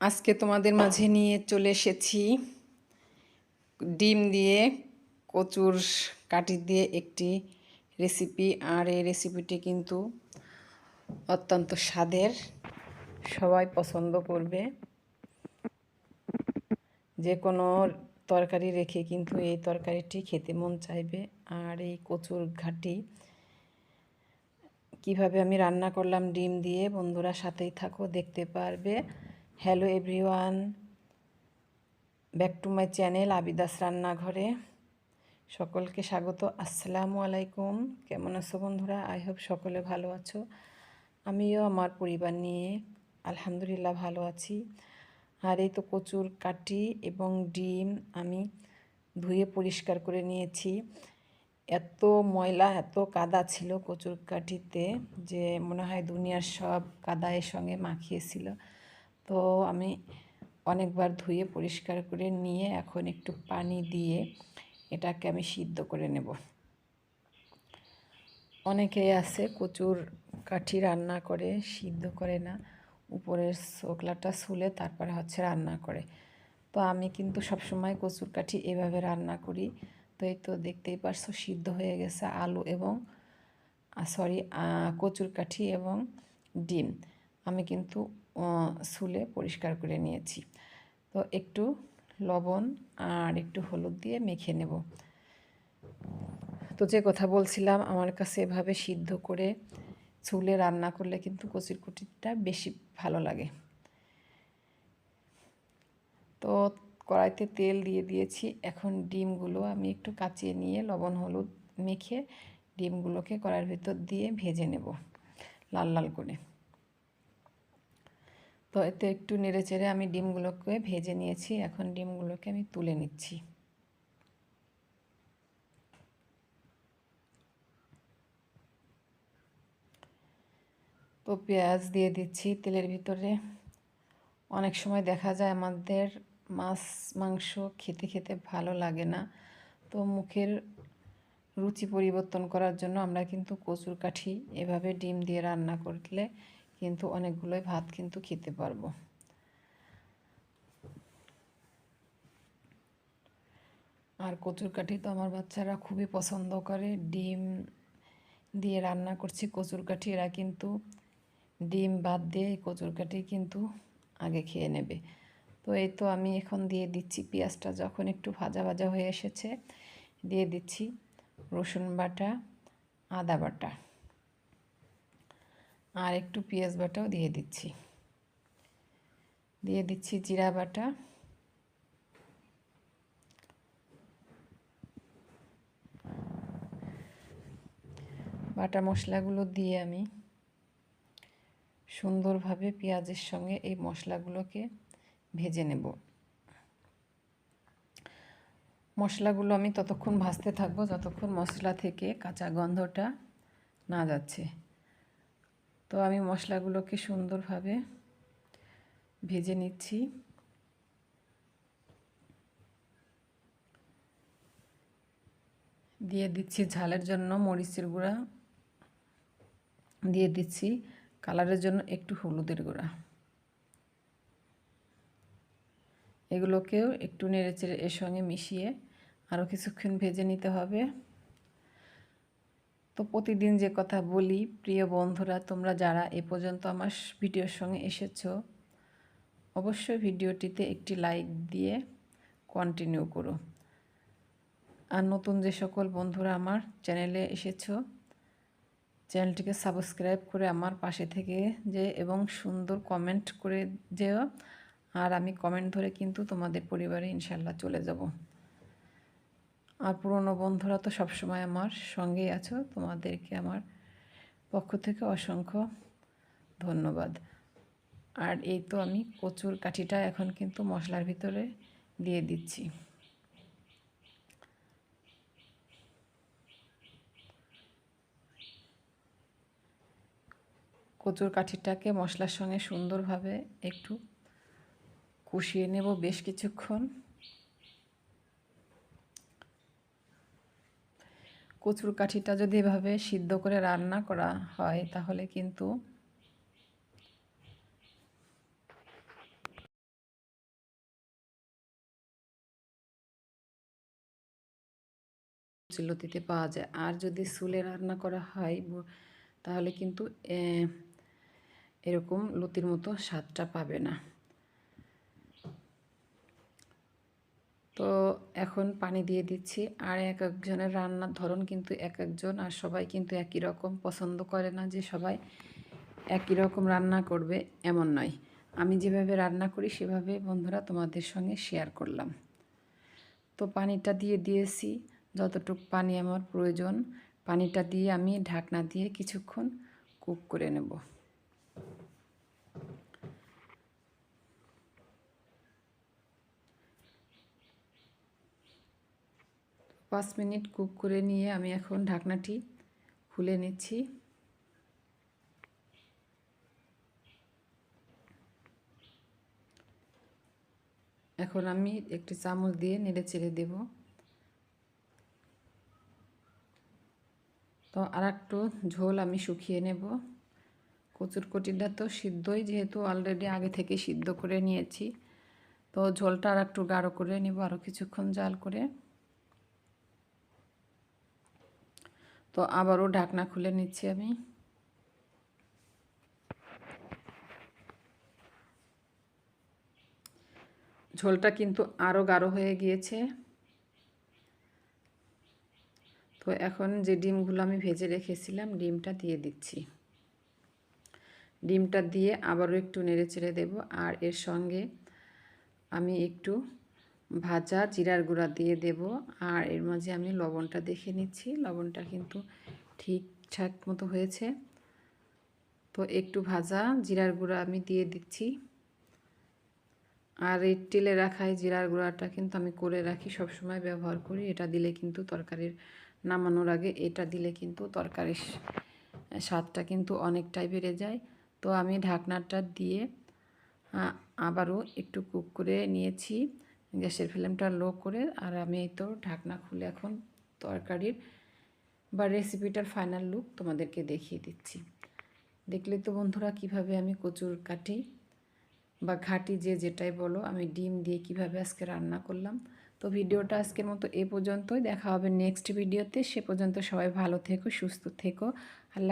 আজকে তোমাদের মাঝে নিয়ে চলে এসেছি ডিম দিয়ে কচুর কাটি দিয়ে একটি রেসিপি আর এই রেসিপিটি কিন্তু অত্যন্ত স্বাদের। সবাই পছন্দ করবে। যে কোনো তরকারি রেখে কিন্তু এই তরকারিটি খেতে মন চাইবে। আর এই কচুর ঘাটি, কীভাবে আমি রান্না করলাম ডিম দিয়ে, বন্ধুরা সাথেই থাকো, দেখতে পারবে। Hello everyone back to my channel Abida's রান্নাঘরে সকলকে স্বাগত। আসসালামু আলাইকুম। কেমন আছো বন্ধুরা? আই হোপ সকলে ভালো আছো। আমিও আমার পরিবার নিয়ে আলহামদুলিল্লাহ ভালো আছি। আর এই তো কচুর কাটি এবং ডিম আমি ধুয়ে পরিষ্কার করে নিয়েছি। এত ময়লা, এত কাদা ছিল কচুর কাঠিতে যে মনে হয় দুনিয়ার সব কাদা এর সঙ্গে মাখিয়েছিল। তো আমি অনেকবার ধুয়ে পরিষ্কার করে নিয়ে এখন একটু পানি দিয়ে এটাকে আমি সিদ্ধ করে নেব। অনেকেই আছে কচুর কাঠি রান্না করে, সিদ্ধ করে না। উপরের শোকলাটা শুলে তারপরে হচ্ছে রান্না করে। তো আমি কিন্তু সবসময় কচুর কাঠি এভাবে রান্না করি। তো এই তো দেখতেই পারছ সিদ্ধ হয়ে গেছে আলু এবং সরি কচুর কাঠি এবং ডিম। আমি কিন্তু সুলে পরিষ্কার করে নিয়েছি। তো একটু লবণ আর একটু হলুদ দিয়ে মেখে নেব। তো যে কথা বলছিলাম, আমার কাছে এভাবে সিদ্ধ করে চুলে রান্না করলে কিন্তু কচির কুটিটা বেশি ভালো লাগে। তো কড়াইতে তেল দিয়ে দিয়েছি। এখন ডিমগুলো আমি একটু কাচিয়ে নিয়ে লবণ, হলুদ মেখে ডিমগুলোকে কড়াইয়ের ভিতর দিয়ে ভেজে নেব, লাল লাল করে। তো এতে একটু নেড়ে চেড়ে আমি ডিমগুলোকে ভেজে নিয়েছি। এখন ডিমগুলোকে আমি তুলে নিচ্ছি। তো পেঁয়াজ দিয়ে দিচ্ছি তেলের ভিতরে। অনেক সময় দেখা যায় আমাদের মাছ, মাংস খেতে খেতে ভালো লাগে না। তো মুখের রুচি পরিবর্তন করার জন্য আমরা কিন্তু কচুর কাঠি এভাবে ডিম দিয়ে রান্না করলে কিন্তু অনেকগুলোই ভাত কিন্তু খেতে পারব। আর কচুর কাঠি তো আমার বাচ্চারা খুবই পছন্দ করে। ডিম দিয়ে রান্না করছি কচুর কাঠি, এরা কিন্তু ডিম বাদ দিয়ে কচুর কাঠি কিন্তু আগে খেয়ে নেবে। তো এই তো আমি এখন দিয়ে দিচ্ছি পেঁয়াজটা, যখন একটু ভাজা ভাজা হয়ে এসেছে, দিয়ে দিচ্ছি রসুন বাটা, আদা বাটা। আর একটু পেঁয়াজ বাটাও দিয়ে দিচ্ছি। দিয়ে দিচ্ছি জিরা বাটা। বাটা মশলাগুলো দিয়ে আমি সুন্দরভাবে পেঁয়াজের সঙ্গে এই মশলাগুলোকে ভেজে নেব। মশলাগুলো আমি ততক্ষণ ভাজতে থাকব, যতক্ষণ মশলা থেকে কাঁচা গন্ধটা না যাচ্ছে। তো আমি মশলাগুলোকে সুন্দরভাবে ভেজে নিচ্ছি। দিয়ে দিচ্ছি ঝালের জন্য মরিচের গুঁড়া। দিয়ে দিচ্ছি কালারের জন্য একটু হলুদের গুঁড়া। এগুলোকেও একটু নেড়েচেড়ে এর সঙ্গে মিশিয়ে আরও কিছুক্ষণ ভেজে নিতে হবে। তো প্রতিদিন যে কথা বলি, প্রিয় বন্ধুরা, তোমরা যারা এ পর্যন্ত আমার ভিডিওর সঙ্গে এসেছ, অবশ্যই ভিডিওটিতে একটি লাইক দিয়ে কন্টিনিউ করো। আর নতুন যে সকল বন্ধুরা আমার চ্যানেলে এসেছ, চ্যানেলটিকে সাবস্ক্রাইব করে আমার পাশে থেকে যে এবং সুন্দর কমেন্ট করে যেও। আর আমি কমেন্ট ধরে কিন্তু তোমাদের পরিবারে ইনশাল্লাহ চলে যাব। আর পুরনো বন্ধুরা তো সবসময় আমার সঙ্গেই আছো। তোমাদেরকে আমার পক্ষ থেকে অসংখ্য ধন্যবাদ। আর এই তো আমি কচুর কাঠিটা এখন কিন্তু মশলার ভিতরে দিয়ে দিচ্ছি। কচুর কাঠিটাকে মশলার সঙ্গে সুন্দরভাবে একটু কষিয়ে নেব বেশ কিছুক্ষণ। কচুর কাঠিটা যদি এভাবে সিদ্ধ করে রান্না করা হয়, তাহলে কিন্তু লতিতে পাওয়া যায়। আর যদি চুলে রান্না করা হয় তাহলে কিন্তু এরকম লতির মতো স্বাদটা পাবে না। এখন পানি দিয়ে দিচ্ছি। আর এক একজনের রান্নার ধরন কিন্তু এক একজন, আর সবাই কিন্তু একই রকম। পছন্দ করে না যে সবাই একই রকম রান্না করবে, এমন নয়। আমি যেভাবে রান্না করি, সেভাবে বন্ধুরা তোমাদের সঙ্গে শেয়ার করলাম। তো পানিটা দিয়ে দিয়েছি। যতটুকু পানি আমার প্রয়োজন, পানিটা দিয়ে আমি ঢাকনা দিয়ে কিছুক্ষণ কুক করে নেব। পাঁচ মিনিট কুক করে নিয়ে আমি এখন ঢাকনাটি খুলে নিচ্ছি। এখন আমি একটি চামচ দিয়ে নেড়ে চেড়ে দেব। তো আর একটু ঝোল আমি শুকিয়ে নেব। কচুর কটিটা তো সিদ্ধই যেহেতু অলরেডি আগে থেকে সিদ্ধ করে নিয়েছি। তো ঝোলটা আর একটু গাঢ় করে নেব আরও কিছুক্ষণ জাল করে। তো আবারও ঢাকনা খুলে নিচ্ছি আমি। ঝোলটা কিন্তু আরও গাঢ় হয়ে গিয়েছে। তো এখন যে ডিমগুলো আমি ভেজে রেখেছিলাম, ডিমটা দিয়ে দিচ্ছি। ডিমটা দিয়ে আবারও একটু নেড়ে চেড়ে দেবো, আর এর সঙ্গে আমি একটু ভাজা জিরার গুঁড়া দিয়ে দেব। আর এর মাঝে আমি লবণটা দেখে নিচ্ছি। লবণটা কিন্তু ঠিকঠাক মতো হয়েছে। তো একটু ভাজা জিরার গুঁড়া আমি দিয়ে দিচ্ছি। আর এই তেলে রাখায় জিরার গুঁড়াটা কিন্তু আমি করে রাখি সব সময় ব্যবহার করি। এটা দিলে কিন্তু তরকারির নামানোর আগে, এটা দিলে কিন্তু তরকারির স্বাদটা কিন্তু অনেকটাই বেড়ে যায়। তো আমি ঢাকনাটা দিয়ে আবারও একটু কুক করে নিয়েছি। গ্যাসের ফ্লেমটা লো করে আর আমি এই তো ঢাকনা খুলে এখন তরকারির বা রেসিপিটার ফাইনাল লুক তোমাদেরকে দেখিয়ে দিচ্ছি। দেখলে তো বন্ধুরা কীভাবে আমি কচুর কাটি বা ঘাটি যে যেটাই বলো আমি ডিম দিয়ে কীভাবে আজকে রান্না করলাম। তো ভিডিওটা আজকের মতো এ পর্যন্তই। দেখা হবে নেক্সট ভিডিওতে সে পর্যন্ত সবাই ভালো থেকো, সুস্থ থেকো। আল্লাহ